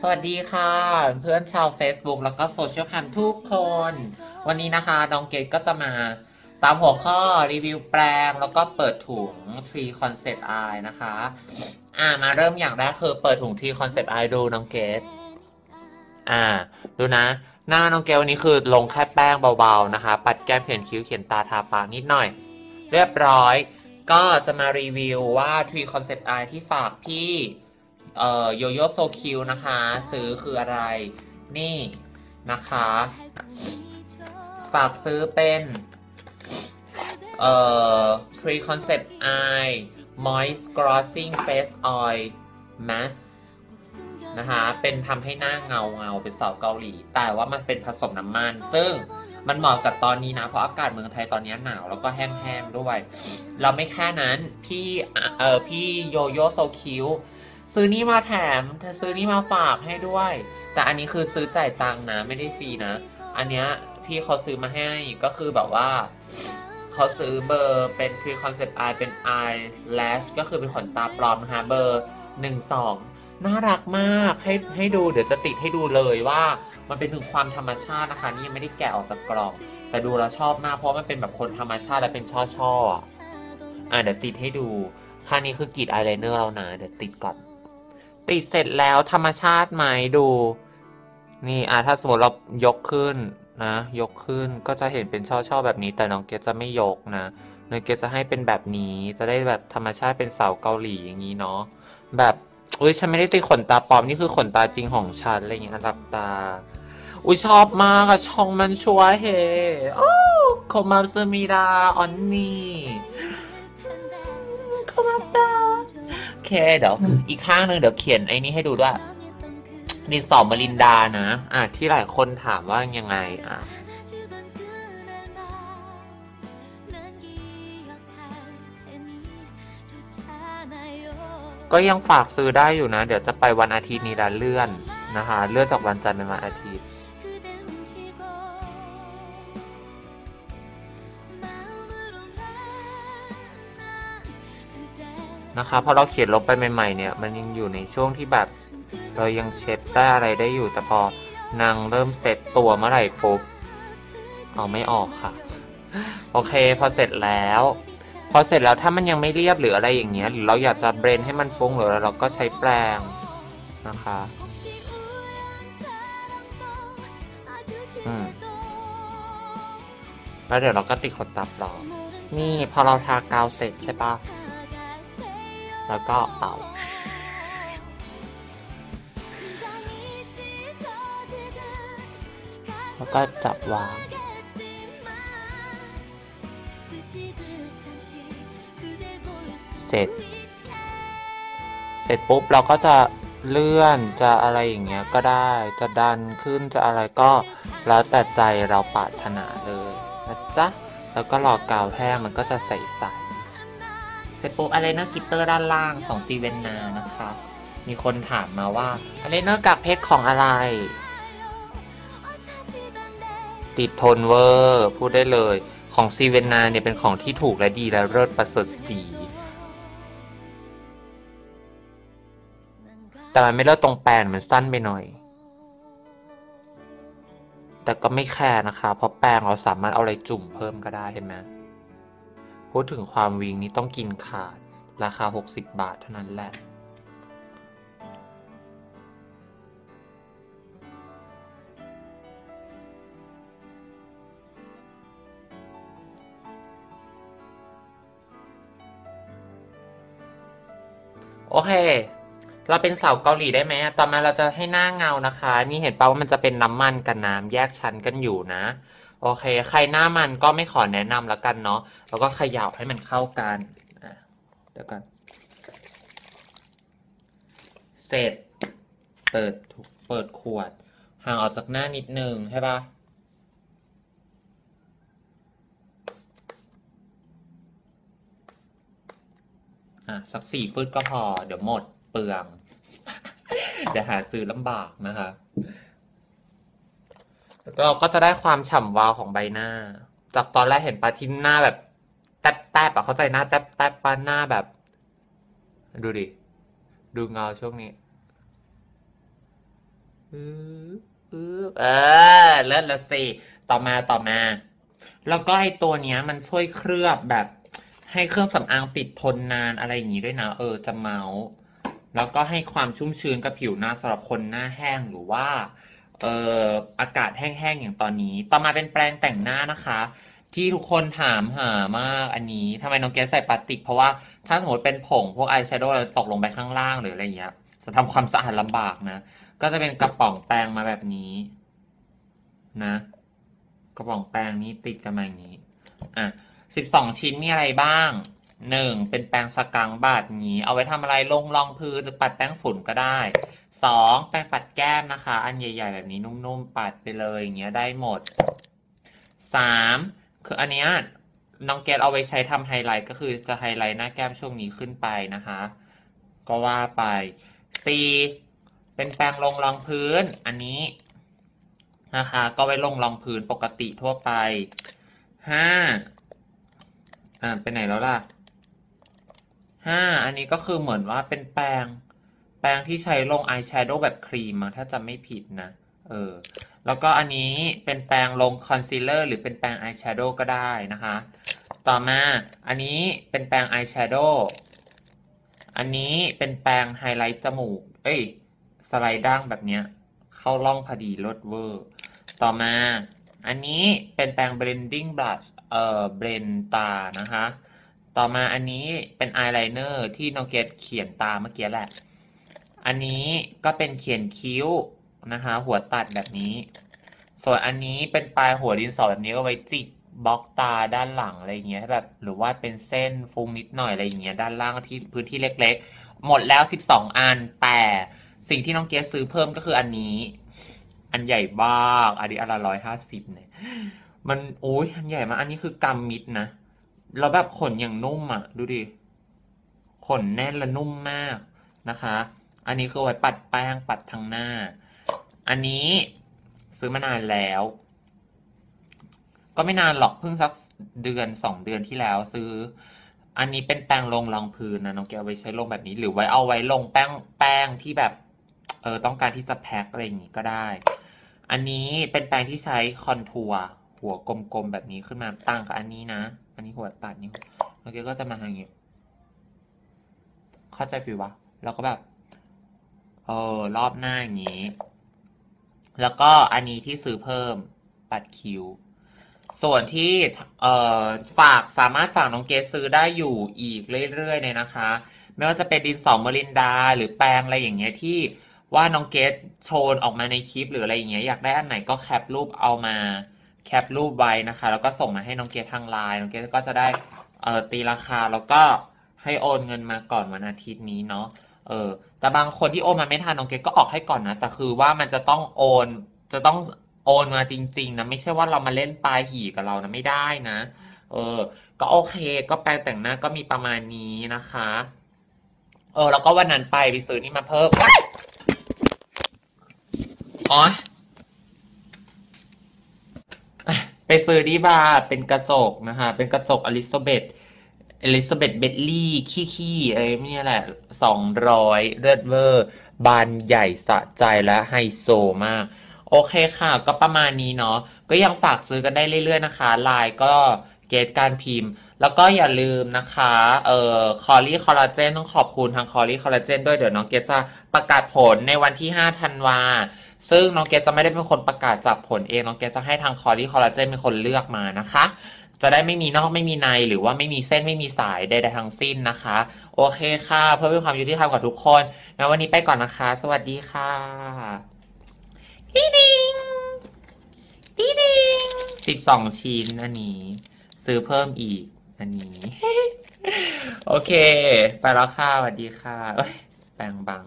สวัสดีค่ะ เพื่อนชาว Facebook แล้วก็โซเชียลแคมทุกคน วันนี้นะคะ น้องเกดก็จะมาตามหัวข้อรีวิวแปลงแล้วก็เปิดถุง Tree Concept Eye นะคะ อ่ามาเริ่มอย่างแรกคือเปิดถุง Tree Concept Eye ดูน้องเกดอ่า ดูนะ หน้าน้องเกดวันนี้คือลงแค่แป้งเบาๆนะคะ ปัดแก้มเขียนคิ้วเขียนตาทาปากนิดหน่อย เรียบร้อย ก็จะมารีวิวว่า Tree Concept Eye ที่ฝากพี่ เอ่อโยโย่โซคิวนะคะ ซื้อคืออะไรนี่นะคะ ฝากซื้อเป็นเอ่อ Tree Concept Eye Moist Glossing Face Oil Mask นะคะเป็นทำให้หน้าเงาเงาเป็นสาวเกาหลี แต่ว่ามันเป็นผสมน้ำมัน ซึ่งมันเหมาะกับตอนนี้นะ เพราะอากาศเมืองไทยตอนนี้หนาวแล้วก็แห้งๆด้วย เราไม่แค่นั้น พี่เอ่อพี่โยโย่โซคิว ซื้อนี่มาแถมซื้อนี่มาฝากให้ด้วย แต่อันนี้คือซื้อจ่ายตังค์นะ ไม่ได้ฟรีนะ อันเนี้ยพี่เขาซื้อมาให้ก็คือแบบว่าเขาซื้อเบอร์เป็น Tree Concept Eye เป็น Eye Lash ก็คือเป็นขนตาปลอมนะคะเบอร์12น่ารักมากให้ให้ดูเดี๋ยวจะติดให้ดูเลยว่ามันเป็นถึงความธรรมชาตินะคะ นี่ยังไม่ได้แกะออกจากกล่องแต่ดูแล้วชอบมากเพราะมันเป็นแบบคนธรรมชาติและเป็นช่อช่อๆอะอะเดี๋ยวติดให้ดูค่านี้คือกรีดอายไลเนอร์เรานะเดี๋ยวติดก่อน ติดเสร็จแล้วธรรมชาติไหมดู นี่อะถ้าสมมติเรายกขึ้นนะ ยกขึ้นก็จะเห็นเป็นช่อๆแบบนี้ แต่น้องเกดจะไม่ยกนะน้องเกดจะให้เป็นแบบนี้จะได้แบบธรรมชาติเป็นเสาเกาหลีอย่างนี้เนาะแบบอุ้ยฉันไม่ได้ติดขนตาปลอมนี่คือขนตาจริงของฉันอะไรอย่างเงี้ยหลับตา อุ้ยชอบมากอะช่องมันชัวเฮโอ้คอมาซึมิดาออนนี่ เค เดี๋ยว อีกข้างหนึ่งเดี๋ยวเขียนไอ้นี่ให้ดูด้วยดินสอมลินดานะ อะ ที่หลายคนถามว่ายังไง อะก็ยังฝากซื้อได้อยู่นะ เดี๋ยวจะไปวันอาทิตย์นี้ละเลื่อนนะคะ เลื่อนจากวันจันทร์เป็นวันอาทิตย์ นะคะพอเราเขียนลงไปใหม่ๆเนี่ย มันยังอยู่ในช่วงที่แบบเรายังเช็ดได้อะไรได้อยู่แต่พอนางเริ่มเซตตัวเมื่อไหร่ปุ๊บเอาไม่ออกค่ะ โอเคพอเสร็จแล้ว พอเสร็จแล้วถ้ามันยังไม่เรียบหรืออะไรอย่างเงี้ยหรือเราอยากจะเบรนให้มันฟุ้งหรืออะไรเราก็ใช้แปรงนะคะอืมแล้วเดี๋ยวเราก็ติดขนตาปลอมนี่พอเราทากาวเสร็จใช่ปะ แล้วก็เป่า แล้วก็จับวาง เสร็จ เสร็จปุ๊บเราก็จะเลื่อนจะอะไรอย่างเงี้ยก็ได้จะดันขึ้นจะอะไรก็ แล้วแต่ใจเราปรารถนาเลยนะจ๊ะ แล้วก็รอกาวแห้งมันก็จะใสใสๆ เสร็จปุ๊บอะไรเนอร์กิตเตอร์ด้านล่างของซีเวนนานะคะมีคนถามมาว่าอะไรเนอร์กับเพชรของอะไร ติดทนเวอร์ พูดได้เลยของซีเวนนาเนี่ยเป็นของที่ถูกและดีและเลิศประเสริฐสี แต่มันไม่เลิศตรงแปนมันสั้นไปหน่อย แต่ก็ไม่แคร์นะคะ เพราะแป้งเราสามารถเอาอะไรจุ่มเพิ่มก็ได้เห็นไหม พูดถึงความวิงนี้ต้องกินขาด ราคา 60 บาทเท่านั้นแหละ โอเค เราเป็นสาวเกาหลีได้ไหมต่อมาเราจะให้หน้าเงานะคะ นี่เห็นป่าว่ามันจะเป็นน้ำมันกับน้ำแยกชั้นกันอยู่นะ โอเค ใครหน้ามันก็ไม่ขอแนะนำแล้วกันเนาะ แล้วก็เขย่าให้มันเข้ากันเดี๋ยวก่อนเสร็จ เปิดเปิดขวด ห่างออกจากหน้านิดนึงใช่ปะอะ สักสี่ฟืดก็พอ เดี๋ยวหมดเปลือง เดี๋ยวหาซื้อลำบากนะคะ เราก็จะได้ความฉ่ำวาวของใบหน้า จากตอนแรกเห็นปะที่หน้าแบบแตบแตบๆอะเข้าใจหน้าแตบแตบๆปะหน้าแบบ ดูดิ ดูเงาช่วงนี้อืออือเออเลิศละสิต่อมาต่อมา แล้วก็ไอตัวเนี้ย มันช่วยเคลือบแบบ ให้เครื่องสำอางติดทนนานอะไรอย่างนี้ด้วยนะ เออจะเมาส์แล้วก็ให้ความชุ่มชื้นกับผิวหน้าสำหรับคนหน้าแห้งหรือว่า เอ่ออากาศแห้งๆอย่างตอนนี้ ต่อมาเป็นแปรงแต่งหน้านะคะ ที่ทุกคนถามหามากอันนี้ทำไมน้องเกสใส่พลาสติก เพราะว่าถ้าสมมติเป็นผงพวกอายแชโดว์ตกลงไปข้างล่างหรืออะไรอย่างเงี้ยจะทำความสะอาดลำบากนะ ก็จะเป็นกระป๋องแปรงมาแบบนี้นะ กระป๋องแปรงนี้ติดกันมาอย่างนี้อะสิบสองชิ้นมีอะไรบ้างหนึ่งเป็นแปรงสกังบาดนี้ เอาไว้ทำอะไรลงรองพื้นหรือปัดแป้งฝุ่นก็ได้ สองแปรงปัดแก้มนะคะ อันใหญ่ ๆ แบบนี้นุ่มๆ ปัดไปเลยอย่างเงี้ยได้หมดสามคืออันเนี้ยน้องเกดเอาไว้ใช้ทำไฮไลท์ก็คือจะไฮไลท์หน้าแก้มช่วงนี้ขึ้นไปนะคะ ก็ว่าไปสี่เป็นแปรงลงรองพื้นอันนี้นะคะ ก็ไว้ลงรองพื้นปกติทั่วไปห้าอ่าไปไหนแล้วล่ะห้าอันนี้ก็คือเหมือนว่าเป็นแปรง แปรงที่ใช้ลงอายแชโดว์แบบครีมอะถ้าจำไม่ผิดนะ เออ แล้วก็อันนี้เป็นแปรงลงคอนซีลเลอร์หรือเป็นแปรงอายแชโดว์ก็ได้นะคะ ต่อมาอันนี้เป็นแปรงอายแชโดว์อันนี้เป็นแปรงไฮไลท์จมูก เอ้ย สไลด์ดั้งแบบเนี้ย เข้าร่องพอดีลดเวอร์ ต่อมา อันนี้เป็นแปรง blending brush เอ่อเบรนตานะคะ ต่อมาอันนี้เป็นอายไลเนอร์ที่น้องเกดเขียนตาเมื่อกี้แหละ อันนี้ก็เป็นเขียนคิ้วนะคะหัวตัดแบบนี้ ส่วนอันนี้เป็นปลายหัวดินสอแบบนี้ก็ไว้จิกบล็อกตาด้านหลังอะไรเงี้ยแบบหรือว่าเป็นเส้นฟุ้งนิดหน่อยอะไรเงี้ยด้านล่างที่พื้นที่เล็ก ๆ หมดแล้ว 12 อัน แต่สิ่งที่น้องเกสซื้อเพิ่มก็คืออันนี้ อันใหญ่บ้างอันนี้อันละร้อยห้าสิบเนี่ยมันโอ้ยอันใหญ่มากอันนี้คือกำมิดนะแล้วแบบขนอย่างนุ่มอะ ดูดิขนแน่นและนุ่มมากนะคะ อันนี้คือไว้ปัดแป้งปัดทางหน้า อันนี้ซื้อมานานแล้ว ก็ไม่นานหรอกเพิ่งสักเดือนสองเดือนที่แล้วซื้อ อันนี้เป็นแป้งลงรองพื้นนะน้องแกเอาไว้ใช้ลงแบบนี้ หรือไว้เอาไว้ลงแป้งแป้งที่แบบเออต้องการที่จะแพ็คอะไรอย่างนี้ก็ได้ อันนี้เป็นแปรงที่ใช้คอนทัวร์หัวกลมๆแบบนี้ขึ้นมาตั้งกับอันนี้นะ อันนี้หัวตัดนี่โอเคก็จะมาอย่างนี้ เข้าใจฟิลวะแล้วก็แบบ เออ รอบหน้าอย่างนี้ แล้วก็อันนี้ที่ซื้อเพิ่มปัดคิว ส่วนที่เอ่อฝากสามารถฝากน้องเกสซื้อได้อยู่อีกเรื่อยๆเลยนะคะ ไม่ว่าจะเป็นดินสอมรินดา หรือแปรงอะไรอย่างเงี้ยที่ว่าน้องเกสโชว์ออกมาในคลิปหรืออะไรอย่างเงี้ยอยากได้อันไหนก็แคปรูปเอามาแคปรูปไว้นะคะ แล้วก็ส่งมาให้น้องเกสทางไลน์น้องเกสก็จะได้เอ่อตีราคาแล้วก็ให้โอนเงินมาก่อนวันอาทิตย์นี้เนาะ เออ แต่บางคนที่โอนมาไม่ทันน้องเกสก็ออกให้ก่อนนะ แต่คือว่ามันจะต้องโอน จะต้องโอนมาจริง ๆ นะ ไม่ใช่ว่าเรามาเล่นปลายหี่กับเรานะไม่ได้นะ เออ ก็โอเค ก็แปรงแต่งหน้าก็มีประมาณนี้นะคะ เออ แล้วก็วันนั้นไปไปซื้อนี่มาเพิ่มอ๋อไปซื้อดีบาเป็นกระจกนะคะ เป็นกระจกอลิซาเบธ เอลิซาเบธเบตลี่ขี้ขี้อะไรนี่แหละสองร้อยเลือดเวอร์ บานใหญ่สะใจและไฮโซมาก โอเคค่ะ ก็ประมาณนี้เนาะก็ยังฝากซื้อกันได้เรื่อยๆนะคะลน์ก็เกตการพิมพ์ แล้วก็อย่าลืมนะคะ เอ่อคอรี่คอลลาเจนต้องขอบคุณทางคอรี่คอลลาเจนด้วยเดี๋ยวน้องเกตจะประกาศผลในวันที่ 5 ธันวาซึ่งน้องเกตจะไม่ได้เป็นคนประกาศจับผลเอง น้องเกตจะให้ทางคอรี่คอลลาเจนเป็นคนเลือกมานะคะ จะได้ไม่มีนอกไม่มีในหรือว่าไม่มีเส้นไม่มีสายใดๆทั้งสิ้นนะคะ โอเคค่ะ เพื่อเป็นความยุติธรรมกับทุกคนงั้นวันนี้ไปก่อนนะคะ สวัสดีค่ะดิดิงดิดิงสิบสองชิ้นอันนี้ ซื้อเพิ่มอีก อันนี้ โอเค ไปแล้วค่ะสวัสดีค่ะเอ้ยแปลงบัง